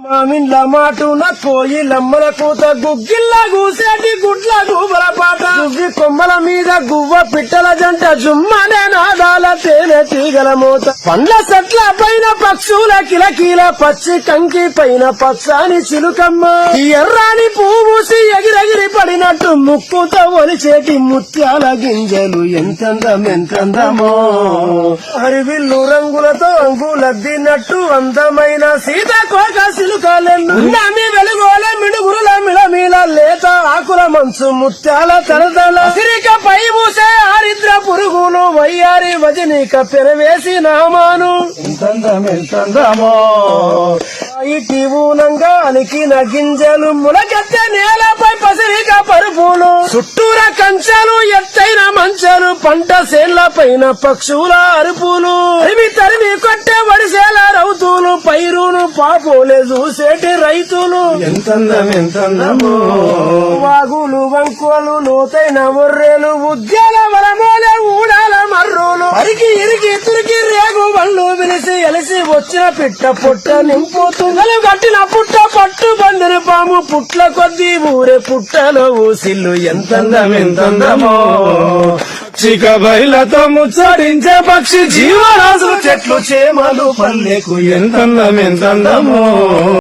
మామిండ్ల మాటున కోయిలమ్మల కూత గుగ్గిళ్ళ గూసేటి గుడ్ల గూబల పాట. కొమ్మల మీద గువ్వ పిట్టల జంట జుమ్మనే నాదాల తేనె తీగల మూత. పండ్ల చెట్ల పైన పక్షుల కిలకీల పచ్చి కంకి పైన పచ్చాని చిలుకమ్మ. ఎర్రాని పూసి ఎగిరెగిరి పడినట్టు ముక్కుతో ఒలిచేటి ముత్యాల గింజలు ఎంతందం ఎంతందమో. అరివిల్లు రంగులతో అంగులద్దినట్టు అందమైన సీతాకోక సిలుకాలెన్ను ఆకుల మంచు ముత్యాల తలదల. సిరిక పై మూసే ఆరిద్ర పురుగులు వయ్యారి వజనీక పెరవేసి నామాను. ఎంతందం ఎంతందమో ఇటి ఊనంగా అలికిన గింజలు ములకెత్తే నేలపై పసిరిక పరుపులు. చుట్టూర కంచెలు ఎత్తైన మంచెలు పంట సేన్ల పైన పక్షుల అరుపులు. తరిమి తరిమి కొట్టే వడిసేల రౌతులు పైరును పాపోలే చూసేటి రైతులు. ఎంతందం ఎంతందమో వాగులు వంకులు లోతైన మొర్రెలు ఉద్యాల వరమోలే ఊడాల మర్రులు. అరికి ఇరికి తురికి రేగు బళ్ళు విలిసి ఎలిసి వచ్చిన పిట్ట పుట్ట నింపు తుంగలు కట్టిన పుట్ట పట్టు బండిన పాము పుట్ల కొద్ది ఊరే పుట్టలో ఊసిల్లు. ఎంతందం ఎంతందమో చిక బయలతో ముచ్చడించే పక్షి జీవరాశులు చెట్లు చేమలు పల్లెకు ఎంతందం ఎంతందమో